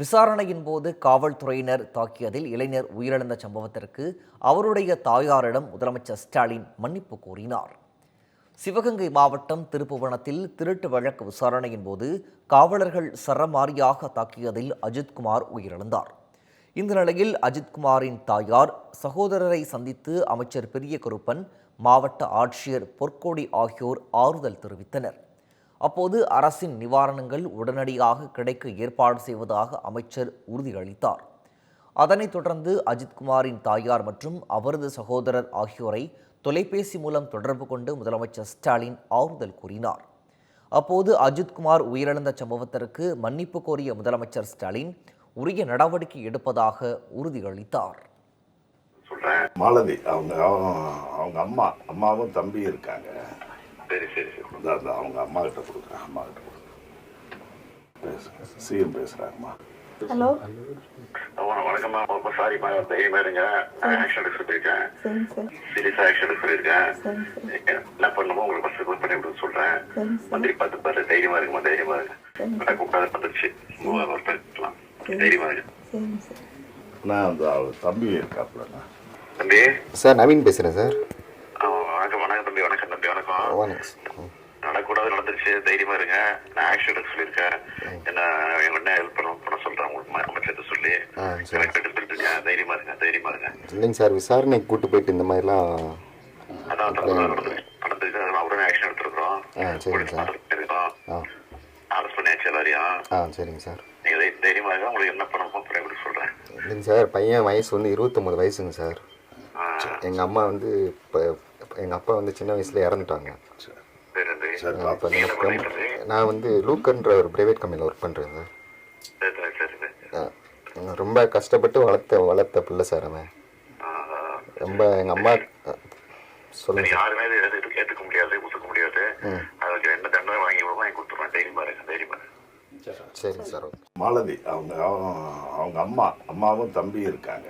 விசாரணையின் போது காவல்துறையினர் தாக்கியதில் இளைஞர் உயிரிழந்த சம்பவத்திற்கு அவருடைய தாயாரிடம் முதலமைச்சர் ஸ்டாலின் மன்னிப்பு கோரினார். சிவகங்கை மாவட்டம் திருப்புவனத்தில் திருட்டு வழக்கு விசாரணையின் போது காவலர்கள் சரமாரியாக தாக்கியதில் அஜித்குமார் உயிரிழந்தார். இந்த நிலையில் அஜித்குமாரின் தாயார் சகோதரரை சந்தித்து அமைச்சர் பெரிய கருப்பன் மாவட்ட ஆட்சியர் பொற்கோடி ஆகியோர் ஆறுதல் தெரிவித்தனர். அப்போது அரசின் நிவாரணங்கள் உடனடியாக கிடைக்க ஏற்பாடு செய்வதாக அமைச்சர் உறுதியளித்தார். அதனைத் தொடர்ந்து அஜித்குமாரின் தாயார் மற்றும் அவரது சகோதரர் ஆகியோரை தொலைபேசி மூலம் தொடர்பு கொண்டு முதலமைச்சர் ஸ்டாலின் ஆறுதல் கூறினார். அப்போது அஜித்குமார் உயிரிழந்த சம்பவத்திற்கு மன்னிப்பு கோரிய முதலமைச்சர் ஸ்டாலின் உரிய நடவடிக்கை எடுப்பதாக உறுதியளித்தார். மாலதி அவங்க அவங்க அம்மா அம்மாவும் தம்பி இருக்காங்க. சரி சரி சரி. அதான் அதான் அவங்க அம்மா கிட்ட கொடுக்குறேன் அம்மா கிட்ட கொடுக்குறேன் பேசுங்க சிஎம் பேசுகிறாங்கம்மா ஹலோ. வண- வணக்கம்மா ரொம்ப சாரிம்மா தைரியமா இருங்க. ஆக்ஷன் எடுக்க சொல்லியிருக்கேன். சரிங்க சார். சீரியஸா ஆக்ஷன் சொல்லியிருக்கேன். என்ன பண்ணுமோ உங்களுக்கு ஃபர்ஸ்ட் கால் பண்ணி விட சொல்றேன். மந்திரி பார்த்து பாரு தைரியமா இருக்குமா தைரியமா இருக்கு கூப்பிடாத வந்துருச்சு ஒர்க் பண்ணிக்கலாம் தைரியமா இருக்கு நான் தம்பி இருக்காப்புலண்ணா. தம்பி? சார் நவீன் பேசுகிறேன் சார் ஆ, வணக்கம் வணக்கம் தம்பி வணக்கம் நடக்கூடாது நடந்துருச்சு தைரியமா இருங்க. நான் எடுக்க சொல்லியிருக்கேன். என்ன ஹெல்ப் பண்ண பண்ண சொல்றேன் உங்களுக்கு அமைச்சர்கிட்ட சொல்லி. எனக்கு எடுத்துட்டு இருக்கேன். தைரியமா இருங்க தைரியமா இருங்க. இல்லைங்க சார் விசாரணைக்கு கூட்டு போயிட்டு இந்த மாதிரிலாம் அதான் நடந்திருக்கு அதனால உடனே ஆக்ஷன் எடுத்துருக்கோம் ஆ சரிங்க சார். அரெஸ்ட் பண்ணியாச்சு எல்லாரையும். ஆ சரிங்க சார். நீங்க தை- தைரியமா இருங்க. உங்களுக்கு என்ன பண்ணணுமோ பண்ணி கொடுக்க சொல்றேன். இல்லைங்க சார் பையன் வயசு வந்து இருபத்தொம்பது வயசுங்க சார். எங்கள் அம்மா வந்து இப்போ எங்கள் அப்பா வந்து சின்ன வயசில் இறந்துட்டாங்க. சரி. சரி இருக்கீங்க? நான் வந்து லூக்கன்ற ஒரு ப்ரைவேட் கம்பெனியில் ஒர்க் பண்ணுறேன் சார். சரி சரி, சரி சரி. ஆ, ரொம்ப கஷ்டப்பட்டு வளர்த்த வளர்த்த பிள்ளை சார் அவன். ரொம்ப எங்கள் அம்மா சொல்லுங்க சார் யாருமே கேட்டுக்க முடியாது ஒத்துக்க முடியாது. அதுக்கு என்ன தண்டனை வாங்கி வாங்கி கொடுத்துருவேன் தைரியமா இருங்க தைரியமா சரிங்க சார் ஓகே. மாலதி அவங்க அவங்க அவங்க அம்மா அம்மாவும் தம்பி இருக்காங்க.